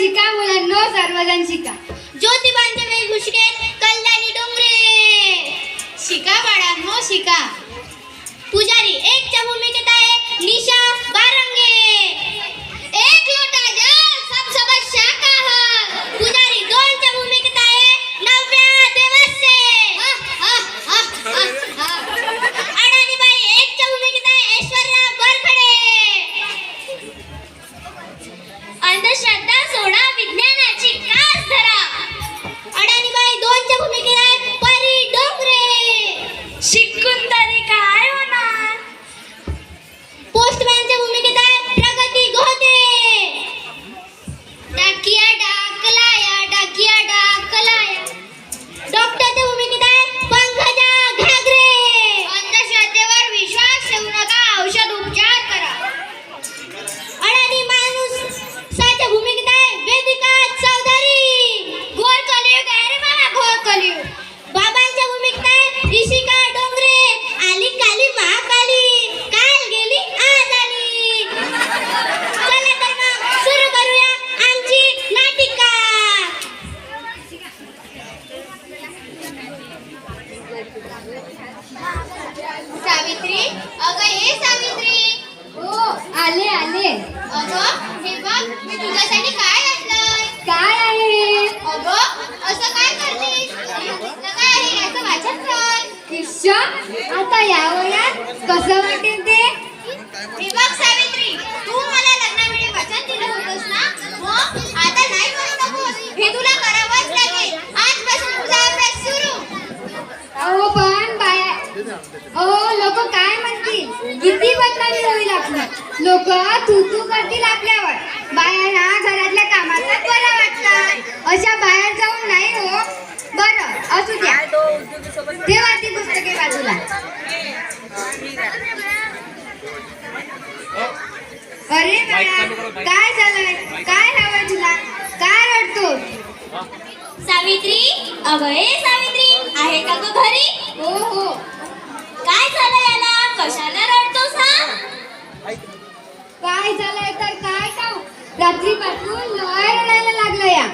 शिका मुलांनो सर्वजण शिका. ज्योतिबांचे वेशभूषेत कल्याणी डोंगरे. शिका बाळांनो शिका. पुजारी एकच्या भूमिकेत आहे निशा. अगं ये सावित्री. हो आले आले. अगं हे बघ मी तुझ्यासाठी काय आणलंय? काय आहे? अगं असं काय करतेस? काय आहे? याचं वाचन कर. किश्शा आता या वयात कसं वाटेल ते हे बघ सावित्री तू मला लग्नावेळी वचन दिलं होतंस ना मग आता नाही करू नकोस हे तुला करावंच लागेल आजपासून तुझा अभ्यास सुरू अहो पण बाया अहो लोक काय म्हणतील किती बदनामी होईल आपलं लोक तू तू करतील आपल्यावर. बाया ह्या घरातल्या कामाचा बरं वाटतात. अशा बाहेर जाऊन नाही हो. बरं असू द्या. ठेवा ती पुस्तके बाजूला. अरे बाळा काय झालंय? काय हवंय तुला? काय रडतो सावित्री अगं सावित्री आहे का ग घरी? हो हो. काय झालं याला? कशाला रडतोस हा? काय झालंय तर काय का रात्रीपासून लय रडायला लागलं या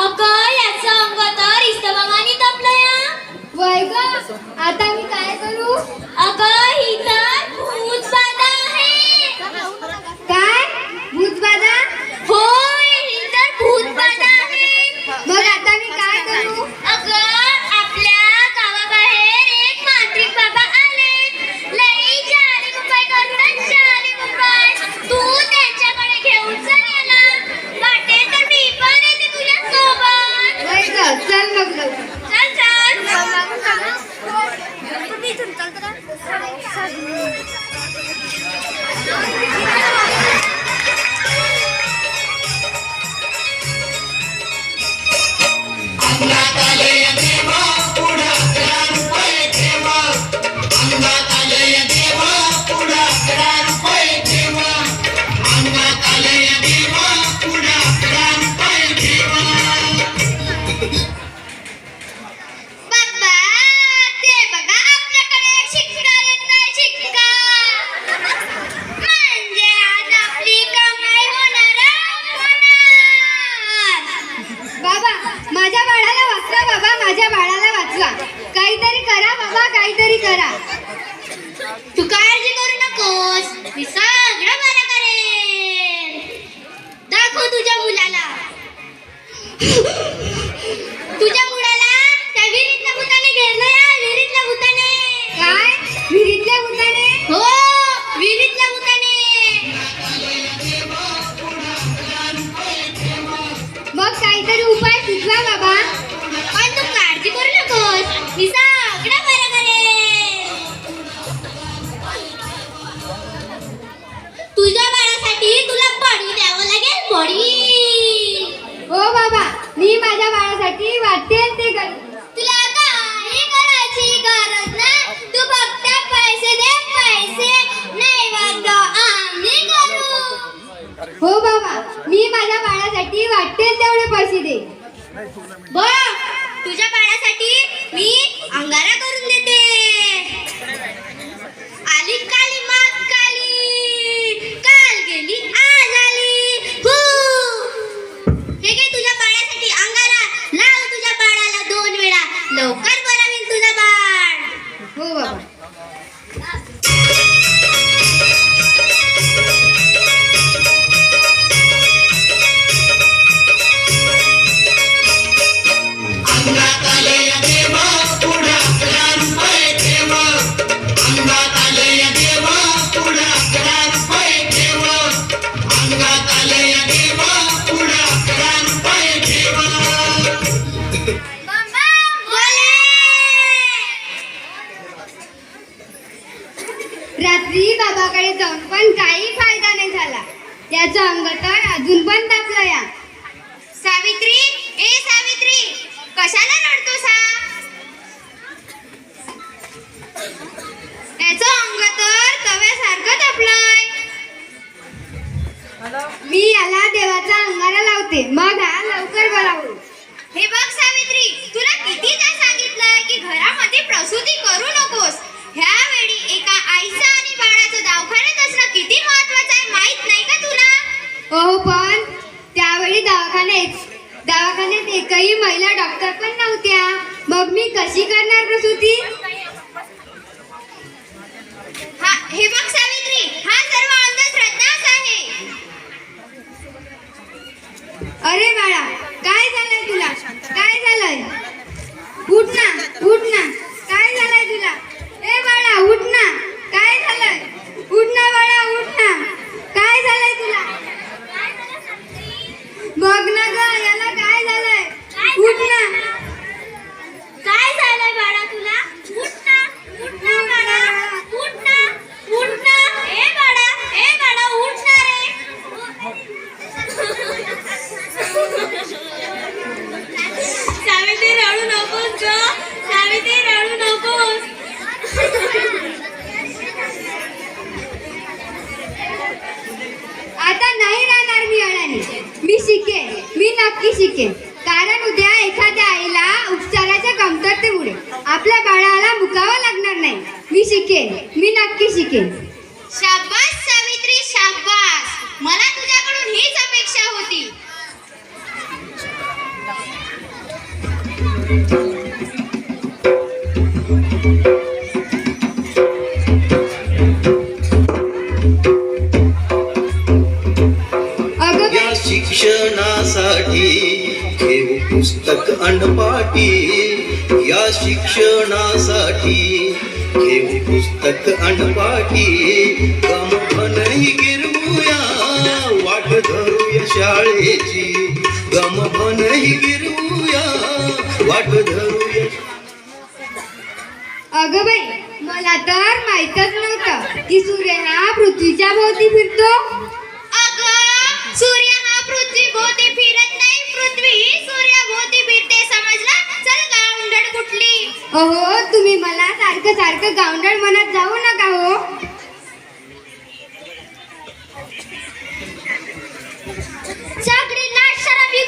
अगं याचं अंग तर इस्तमामानी तपलं या वय ग आता मी काय करू? अगं ही तर भूत काहीतरी उपाय सुचवा बाबा. पण तू काळजी करू नकोस. मी सगळं बरं करेन. तुझ्या बाळासाठी तुला पडी द्यावं लागेल पडी हो बाबा मी माझ्या बाळासाठी वाटते দে বল तर अजून पण तापलं या सावित्री ए सावित्री कशाला रडतोस हा? याचं अंग तर तव्यासारखं तापलंय. मी याला देवाचा अंगारा लावते. मग हा लवकर बरा होईल. हे बघ सावित्री तुला कितीदा सांगितलंय हो पण त्यावेळी दवाखान्यात दवाखान्यात एकही महिला डॉक्टर पण नव्हत्या. मग मी कशी करणार प्रसूती हे बघ सावित्री हा सर्व अंधश्रद्धाच आहे अरे बाळा काय झालंय तुला काय झालंय उठ ना उठ ना काय झालंय तुला ए बाळा उठ ना काय झालंय उठ ना बाळा उठ ना काय झालंय तुला बघ ना ग याला काय झालंय उठ ना काय झालंय बाळा तुला उठ ना उठ ना बाळा उठ ना उठ ना ए बाळा ए बाळा उठ ना रे सावित्री रडू नकोस ग सावित्री रडू नकोस आता नाही राहणार मी अडाणी मी शिकेन मी नक्की शिकेन. कारण उद्या एखाद्या आईला उपचाराच्या कमतरतेमुळे आपल्या बाळाला मुकावं लागणार नाही. मी शिकेन. मी नक्की शिकेन. शाबास सावित्री शाबास. मला तुझ्याकडून हीच अपेक्षा होती. शिक्षणासाठी घेऊ पुस्तक अनपाटी गमभनही गिरवूया वाट धरूया शाळेची. गमभनही गिरवूया वाट धरूया अगं बाई मला तर माहीतच नव्हतं की सूर्य हा पृथ्वीच्या भोवती फिरतो. अहो तुम्ही मला सारखं सारखं गावंडळ म्हणत जाऊ नका हो. सगळी लाट शरम आहे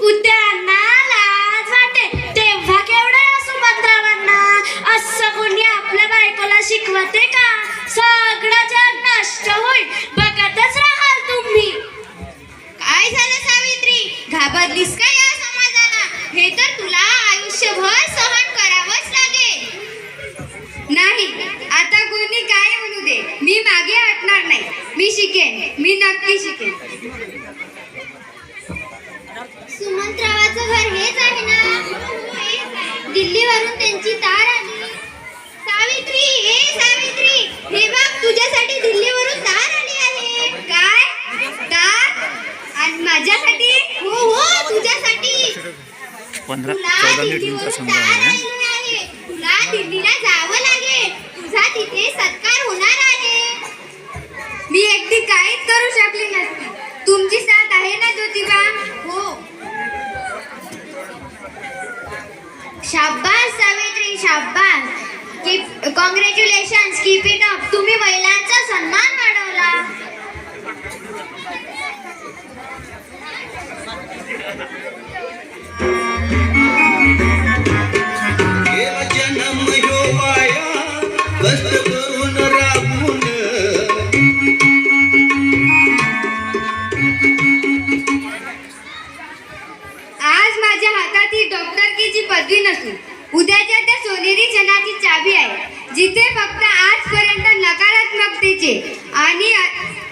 उद्यांना लाज वाटे तेव्हा केवढं या सुभद्रावांना असं कोणी आपल्या बायकोला शिकवते का? सगळं जग नष्ट होईल. घाबरलीस का या समाजाला? हे तर तुला आयुष्यभर सहन करावंच लागेल. नाही आता कोणी काय म्हणू दे? मी मागे हटणार नाही. मी शिकेन. मी नक्की शिकेन. सुमंतरावाचं घर हेच आहे ना? दिल्लीवरून त्यांची तार आली. सावित्री हे सावित्री हे बघ तुझ्यासाठी दिल्लीवरून तार आली आहे काय दार आणि माझ्यासाठी हो हो तुझ्यासाठी पंधरा चौदा मिनिट तुमचा तुला दिल्लीला जावं लागेल. तुझा तिथे सत्कार होणार आहे. मी एकटी काहीच करू शकली नसती. तुमची साथ आहे ना ज्योतिबा? हो. शाब्बास Savitri शाब्बास keep congratulation keep it up तुम्ही महिलांचा सन्मान उद्याच्या त्या सोनेरी क्षणाची चाबी आहे जिथे फक्त आजपर्यंत नकारात्मकतेचे आणि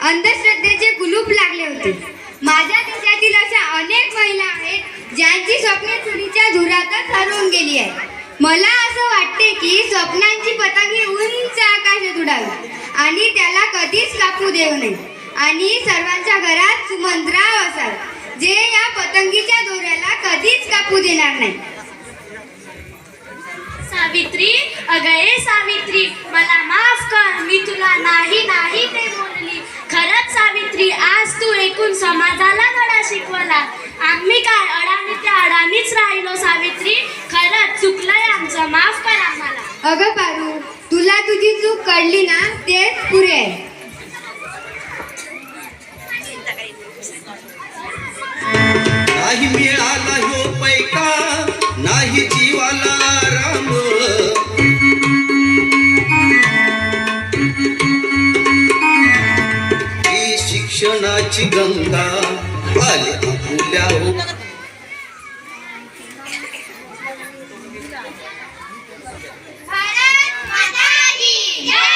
अंधश्रद्धेचे कुलूप लागले होते. माझ्या देशातील अशा अनेक महिला आहेत ज्यांची स्वप्ने चुरीच्या धुरातच हरवून गेली आहे मला असं वाटते की स्वप्नांची पतंग उंच आकाशात उडावी आणि त्याला कधीच कापू देऊ नये. आणि सर्वांच्या घरात सुमंत्राव असावे जे या पतंगीच्या दोऱ्याला कधीच कापू देणार नाही. सावित्री. अगये सावित्री मला माफ कर मी तुला नाही नाही ते बोलली. खरंच सावित्री आज तू एकूण समाजाला धडा शिकवला. आम्ही काय अडाणी त्या अडाणीच राहिलो सावित्री? खरंच चुकलंय आमचं माफ कर आम्हाला. अगं पारू तुला तुझी चूक कळली ना तेच पुरे. आहे नाही मिळाला ह्यो पैका गंगा आली आपुल्या